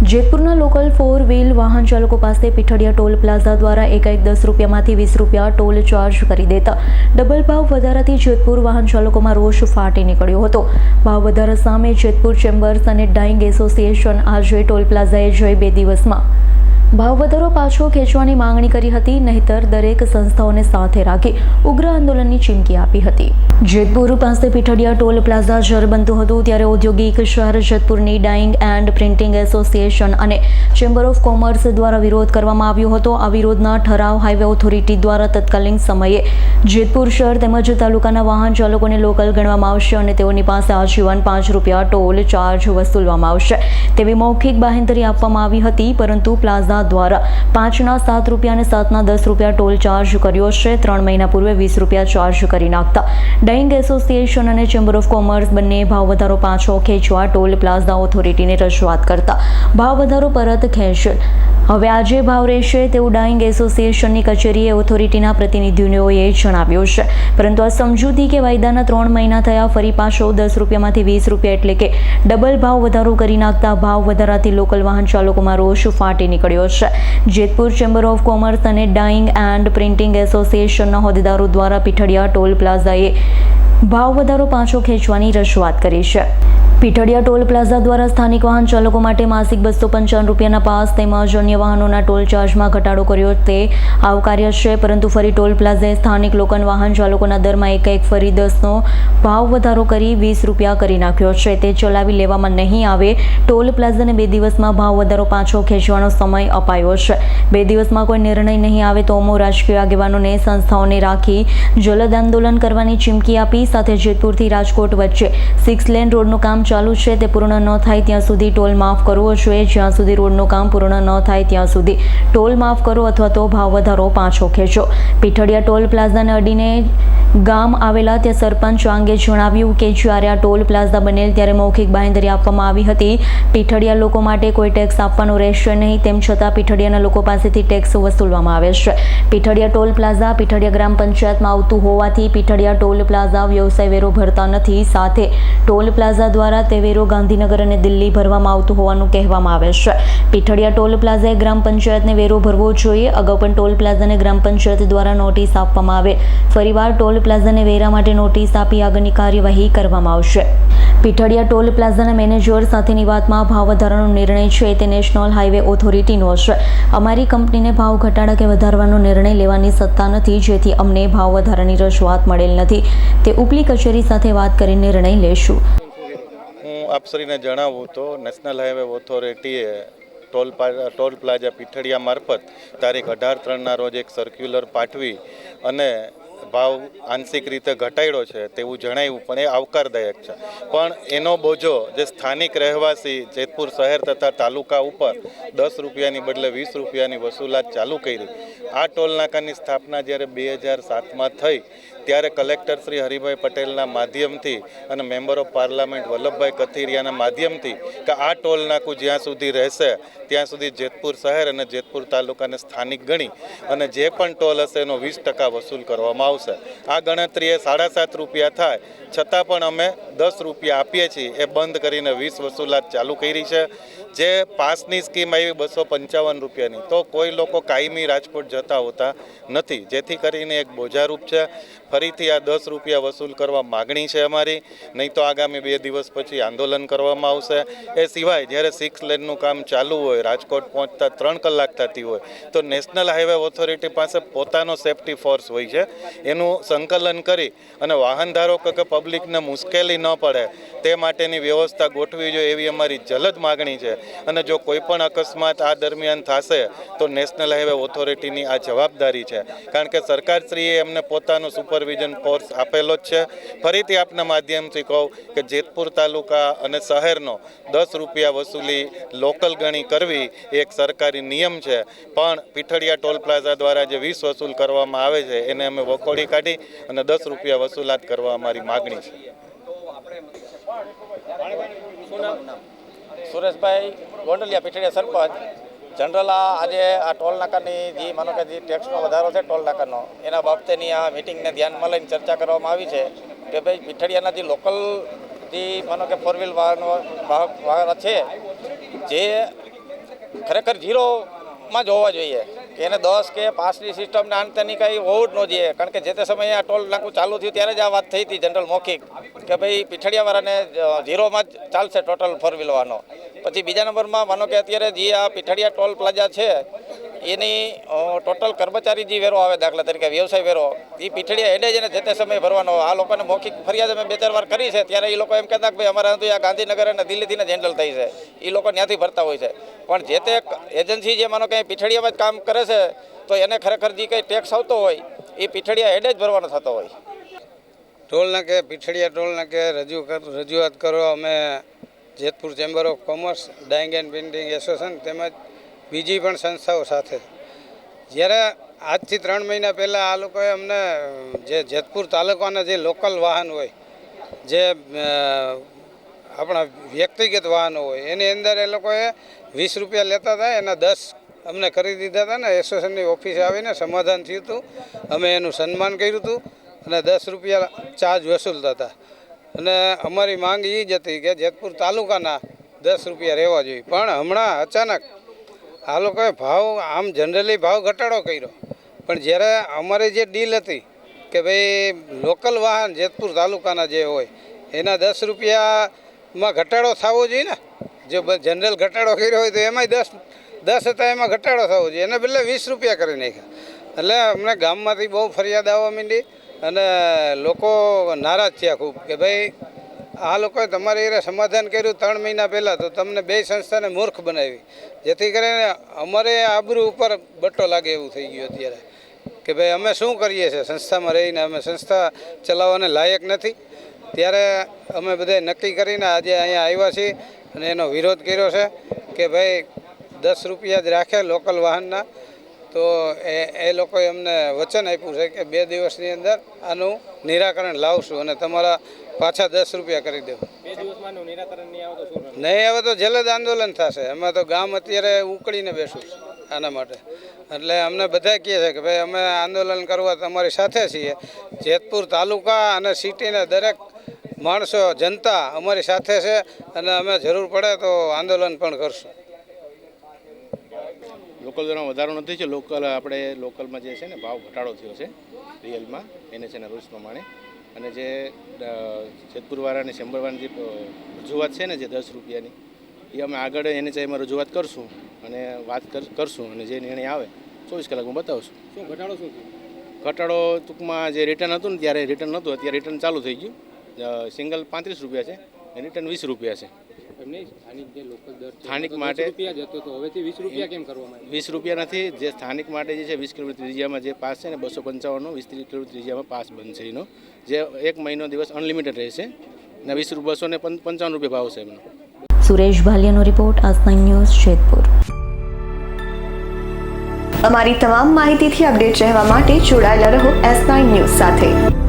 જેતપુરના local for wheel વાહન ચાલકો પાસે પીઠડિયા ટોલ પ્લાઝા દ્વારા એકાએક દસ રૂપિયામાંથી વીસ રૂપિયા ટોલ ચાર્જ કરી દેતા. ડબલ ભાવ વધારાથી જેતપુર વાહન ચાલકોમાં રોષ ફાટી નીકળ્યો હતો. ભાવ વધારા સામે જેતપુર ચેમ્બર્સ અને ડાઇંગ એસોસિએશન આજે ટોલ પ્લાઝાએ જઈ બે દિવસમાં ભાવ વધારો પાછો ખેંચવાની માંગણી કરી હતી, નહીતર દરેક સંસ્થાઓને સાથે રાખી ઉગ્ર આંદોલનની ચીમકી આપી હતી. જેતપુર પાસે પીઠડિયા ટોલ પ્લાઝા જર બનતું હતું, ત્યારે ઔદ્યોગિક શહેર જેતપુરની ડાઇંગ એન્ડ પ્રિન્ટિંગ એસોસિએશન અને ચેમ્બર ઓફ કોમર્સ દ્વારા વિરોધ કરવામાં આવ્યો હતો. આ વિરોધના ઠરાવ હાઈવે ઓથોરિટી દ્વારા તત્કાલીન સમયે જેતપુર શહેર તેમજ તાલુકાના વાહન ચાલકોને લોકલ ગણવામાં આવશે અને તેઓની પાસે આજીવન પાંચ રૂપિયા ટોલ ચાર્જ વસૂલવામાં આવશે. તેવી મૌખિક બાહેંધરી આપવામાં આવી હતી, પરંતુ પ્લાઝા દ્વારા પાંચના સાત રૂપિયા અને સાતના દસ રૂપિયા ટોલ ચાર્જ કર્યો છે. ત્રણ મહિના પૂર્વે વીસ રૂપિયા ચાર્જ કરી નાખતા. ડાઇંગ એસોસિએશન અને ચેમ્બર ઓફ કોમર્સ બંને ભાવ વધારો પાછો ખેંચવા ટોલ પ્લાઝા ઓથોરિટીને રજૂઆત કરતા. ભાવ વધારો પરત ખેંચે હવે આજે ભાવ રહેશે તેવું ડાઇંગ એસોસિએશનની કચેરીએ ઓથોરિટીના પ્રતિનિધિઓએ જણાવ્યું છે. પરંતુ આ સમજૂતી કે વાયદાના ત્રણ મહિના થયા ફરી પાછો દસ રૂપિયામાંથી વીસ રૂપિયા એટલે કે ડબલ ભાવ વધારો કરી નાખતા ભાવ વધારાથી લોકલ વાહન ચાલકોમાં રોષ ફાટી નીકળ્યો છે. જેતપુર ચેમ્બર ઓફ કોમર્સ અને ડાઇંગ એન્ડ પ્રિન્ટિંગ એસોસિએશનના હોદ્દેદારો દ્વારા પીઠડિયા ટોલ પ્લાઝાએ ભાવ વધારો પાછો ખેંચવાની રજૂઆત કરી છે. પીઠડિયા ટોલ પ્લાઝા દ્વારા સ્થાનિક વાહન ચાલકો માટે માસિક બસો પંચાવન રૂપિયાના પાસ તેમજ અન્ય વાહનોના ટોલ ચાર્જમાં ઘટાડો કર્યો તે આવકાર્ય છે, પરંતુ ફરી ટોલ પ્લાઝાએ સ્થાનિક લોકલ વાહન ચાલકોના દરમાં એક એક ફરી દસનો ભાવ વધારો કરી વીસ રૂપિયા કરી નાખ્યો છે. તે ચલાવી લેવામાં નહીં આવે. ટોલ પ્લાઝાને બે દિવસમાં ભાવ વધારો પાછો ખેંચવાનો સમય અપાયો છે. બે દિવસમાં કોઈ નિર્ણય નહીં આવે તો અમો રાજકીય આગેવાનોને સંસ્થાઓને રાખી જલદ આંદોલન કરવાની ચીમકી આપી, સાથે જેતપુરથી રાજકોટ વચ્ચે સિક્સ લેન રોડનું કામ ચાલુ છે તે પૂર્ણ ન થાય ત્યાં સુધી ટોલ માફ કરવો જોઈએ. જ્યાં સુધી રોડનું કામ પૂર્ણ ન થાય ત્યાં સુધી ટોલ માફ કરો અથવા તો ભાવ વધારો પાછો ખેંચો. પીઠડિયા ટોલ પ્લાઝાને અડીને ગામ આવેલા ત્યાં સરપંચ અંગે જણાવ્યું કે જ્યારે આ ટોલ પ્લાઝા બનેલ ત્યારે મૌખિક બાંહેધરી આપવામાં આવી હતી. પીઠડિયા લોકો માટે કોઈ ટેક્સ આપવાનો રહેશે નહીં, તેમ છતાં પીઠડિયાના લોકો પાસેથી ટેક્સ વસૂલવામાં આવે છે. પીઠડિયા ટોલ પ્લાઝા પીઠડિયા ગ્રામ પંચાયતમાં આવતું હોવાથી પીઠડિયા ટોલ પ્લાઝા વ્યવસાય વેરો ભરતા નથી. સાથે ટોલ પ્લાઝા દ્વારા તે વેરો ગાંધીનગર અને દિલ્હી ભરવામાં આવતું હોવાનું કહેવામાં આવે છે. પીઠડિયા ટોલ પ્લાઝાએ ગ્રામ પંચાયતને વેરો ભરવો જોઈએ. અગાઉ પણ ટોલ પ્લાઝાને ગ્રામ પંચાયત દ્વારા નોટિસ આપવામાં આવે. ફરીવાર ટોલ પ્લાઝાને વેરા માટે નોટિસ આપી આગળની કાર્યવાહી કરવામાં આવશે. પીઠડિયા ટોલ પ્લાઝાના મેનેજર સાથેની વાતમાં ભાવ વધારાનો નિર્ણય છે તે નેશનલ હાઈવે ઓથોરિટીનો છે. અમારી કંપનીને ભાવ ઘટાડા કે વધારવાનો નિર્ણય લેવાની સત્તા નથી, જેથી અમને ભાવ વધારાની રજૂઆત મળેલ નથી. તે ઉપલી કચેરી સાથે વાત કરી નિર્ણય લેશું. આપશ્રીને જણાવું તો નેશનલ હાઈવે ઓથોરિટીએ ટોલ ટોલ પ્લાઝા પીઠડિયા મારફત તારીખ અઢાર ત્રણના રોજ એક સર્ક્યુલર પાઠવી અને ભાવ આંશિક રીતે ઘટાડ્યો છે તેવું જણાવ્યું, પણ એ આવકારદાયક છે. પણ એનો બોજો જે સ્થાનિક રહેવાસી જેતપુર શહેર તથા તાલુકા ઉપર દસ રૂપિયાની બદલે વીસ રૂપિયાની વસૂલાત ચાલુ કરી, આ ટોલ નાકાની સ્થાપના જ્યારે બે હજાર સાતમાં થઈ ત્યારે કલેક્ટર શ્રી હરિભાઈ પટેલના માધ્યમથી અને મેમ્બર ઓફ પાર્લામેન્ટ વલ્લભભાઈ કથિરિયાના માધ્યમથી કે આ ટોલ નાકું જ્યાં સુધી રહેશે, ત્યાં સુધી જેતપુર શહેર અને જેતપુર તાલુકાને સ્થાનિક ગણી અને જે પણ ટોલ હશે એનો વીસ ટકા વસૂલ કરવામાં આવશે. આ ગણતરી એ સાડા સાત રૂપિયા થાય, છતાં પણ અમે દસ રૂપિયા આપીએ છીએ. એ બંધ કરીને વીસ વસૂલાત ચાલુ કરી છે. જે પાસની સ્કીમ આવી બસો પંચાવન રૂપિયાની, તો કોઈ લોકો કાયમી રાજકોટ જતા હોતા નથી. જેથી કરીને એક બોજારૂપ છે. ફરીથી આ દસ રૂપિયા વસૂલ કરવા માગણી છે અમારી. નહીં તો આગામી બે દિવસ પછી આંદોલન કરવામાં આવશે. એ સિવાય જ્યારે સિક્સ લેનનું કામ ચાલુ હોય, રાજકોટ પહોંચતા ત્રણ કલાક થતી હોય, તો નેશનલ હાઈવે ઓથોરિટી પાસે પોતાનો સેફટી ફોર્સ હોય છે. એનું સંકલન કરી અને વાહન ધારકો કે પબ્લિકને મુશ્કેલી ન પડે, તે માટેની વ્યવસ્થા ગોઠવી જોઈએ એવી અમારી જલદ માગણી છે. અને જો કોઈ પણ અકસ્માત આ દરમિયાન થશે, તો નેશનલ હાઈવે ઓથોરિટીની આ જવાબદારી છે. કારણ કે સરકારશ્રીએ એમને પોતાનો સુપરવિઝન કોર્સ આપેલો જ છે. ફરીથી આપના માધ્યમથી કહું કે જેતપુર તાલુકા અને શહેરનો દસ રૂપિયા વસૂલી લોકલ ગણી કરવી એક સરકારી નિયમ છે. પણ પીઠળિયા ટોલ પ્લાઝા દ્વારા જે વીસ વસૂલ કરવામાં આવે છે, એને અમે વખોડી કાઢી અને દસ રૂપિયા વસૂલાત કરવા અમારી માગણી છે. સુરેશભાઈ ગોંડલિયા પીઠળિયા સરપંચ. જનરલ આ આજે આ ટોલ નાકાની જે માનો કે જે ટેક્સનો વધારો છે ટોલ નાકાનો, એના બાબતેની આ મિટિંગને ધ્યાનમાં લઈને ચર્ચા કરવામાં આવી છે કે ભાઈ પીઠડિયાના જે લોકલ જે માનો કે ફોર વ્હીલ વાહનો, વાહક છે, જે ખરેખર ઝીરોમાં જ હોવા જોઈએ. એને દસ કે પાંચની સિસ્ટમને આંતરની કાંઈ હોવું જ ન જોઈએ. કારણ કે જે તે સમયે આ ટોલ નાકું ચાલુ થયું ત્યારે જ આ વાત થઈ હતી જનરલ મૌખિક કે ભાઈ પીઠડિયાવાળાને ઝીરોમાં જ ચાલશે ટોટલ ફોર વ્હીલવાનો પછી બીજા નંબરમાં માનો કે અત્યારે જે આ પીઠડિયા ટોલ પ્લાઝા છે એની ટોટલ કર્મચારી જે વેરો આવે દાખલા તરીકે, વ્યવસાય વેરો એ પીઠડિયા હેડે જ એને જે તે સમયે ભરવાનો. આ લોકોને મૌખિક ફરિયાદ અમે બે ચાર વાર કરી છે, ત્યારે એ લોકો એમ કહેતા કે ભાઈ, અમારા તો આ ગાંધીનગર અને દિલ્હીથી જ હેન્ડલ થઈ છે. એ લોકો ત્યાંથી ભરતા હોય છે. પણ જે તે એજન્સી જે માનો કંઈ અહીં જ કામ કરે છે, તો એને ખરેખર જે કંઈ ટેક્સ આવતો હોય એ પીઠડિયા હેડે જ ભરવાનો થતો હોય. ટોલ નાકે પીઠડિયા ટોલ નાકે રજૂ રજૂઆત કરો. અમે Jetpur chamber of commerce dyeing and painting association તેમજ બીજી પણ સંસ્થાઓ સાથે. જ્યારે આજથી ત્રણ મહિના પહેલાં આ લોકોએ અમને જે જેતપુર તાલુકાના જે લોકલ વાહન હોય, જે આપણા વ્યક્તિગત વાહનો હોય, એની અંદર એ લોકોએ વીસ રૂપિયા લેતા હતા, એના દસ અમને કરી દીધા હતા ને, એસોસિએશનની ઓફિસે આવીને સમાધાન થયું હતું. અમે એનું સન્માન કર્યું હતું અને દસ રૂપિયા ચાર્જ વસૂલતા હતા. અને અમારી માંગ એ જ હતી કે જેતપુર તાલુકાના દસ રૂપિયા રહેવા જોઈએ. પણ હમણાં અચાનક આ લોકોએ ભાવ, આમ જનરલી ભાવ ઘટાડો કર્યો. પણ જ્યારે અમારી જે ડીલ હતી કે ભાઈ લોકલ વાહન જેતપુર તાલુકાના જે હોય, એના દસ રૂપિયામાં ઘટાડો થવો જોઈએ ને? જો જનરલ ઘટાડો કર્યો હોય તો એમાંય દસ દસ હતા એમાં ઘટાડો થવો જોઈએ. એને બદલે વીસ રૂપિયા કરી નાખ્યા. એટલે અમને ગામમાંથી બહુ ફરિયાદ આવવા માંડી અને લોકો નારાજ થયા ખૂબ કે ભાઈ આ લોકોએ તમારી એ સમાધાન કર્યું ત્રણ મહિના પહેલાં તો તમને બે સંસ્થાને મૂર્ખ બનાવી. જેથી કરીને અમારે આબરૂ ઉપર બટ્ટો લાગે એવું થઈ ગયું અત્યારે. કે ભાઈ અમે શું કરીએ છીએ? સંસ્થામાં રહીને અમે સંસ્થા ચલાવવાને લાયક નથી. ત્યારે અમે બધાએ નક્કી કરીને આજે અહીંયા આવ્યા છીએ અને એનો વિરોધ કર્યો છે કે ભાઈ દસ રૂપિયા જ રાખે લોકલ વાહનના. તો એ એ લોકોએ અમને વચન આપ્યું છે કે બે દિવસની અંદર આનું નિરાકરણ લાવશું અને તમારા પાછા દસ રૂપિયા કરી દેવું. નહીં હવે તો જલદ આંદોલન થશે. અમે તો ગામ અત્યારે ઉકળીને બેસું છે આના માટે. એટલે અમને બધા કહે છે કે ભાઈ અમે આંદોલન કરવા તમારી સાથે છીએ. જેતપુર તાલુકા અને સિટીના દરેક માણસો જનતા અમારી સાથે છે અને અમે જરૂર પડે તો આંદોલન પણ કરશું. લોકલ દરમાં વધારો નથી છે લોકલ આપણે લોકલમાં જે છે ને ભાવ ઘટાડો થયો છે રિયલમાં એને છે ને રૂલ્સ પ્રમાણે. અને જે જેતપુરવાળાની શંભરવાળાની જે રજૂઆત છે ને જે દસ રૂપિયાની એ અમે આગળ એને એમાં રજૂઆત કરશું અને વાત કર- કરશું અને જે નિર્ણય આવે ચોવીસ કલાકમાં બતાવશું. શું ઘટાડો શું ઘટાડો ટૂંકમાં જે રિટર્ન હતું ને ત્યારે રિટર્ન નહોતું અત્યારે રિટર્ન ચાલુ થઈ ગયું. સિંગલ પાંત્રીસ રૂપિયા છે રિટર્ન વીસ રૂપિયા છે. સ્થાનિક માટે- વીસ રૂપિયા નથી જે સ્થાનિક માટે જે છે વીસ કિલોમીટર ત્રિજ્યામાં જે પાસ છે ને બસો પંચાવનનો વીસ કિલોમીટર ત્રિજ્યામાં પાસ બનશે એનો. જે એક મહિનો દિવસ અનલિમિટેડ રહેશે. ને વીસ બસો ને પંચાવન રૂપિયા ભાવ છે એમનો. સુરેશ ભાલિયાનો રિપોર્ટ આજ ન્યૂઝ જેતપુર અમારી તમામ માહિતીથી અપડેટ રહેવા માટે જોડાયેલા રહો એસ નાઇન ન્યૂઝ સાથે.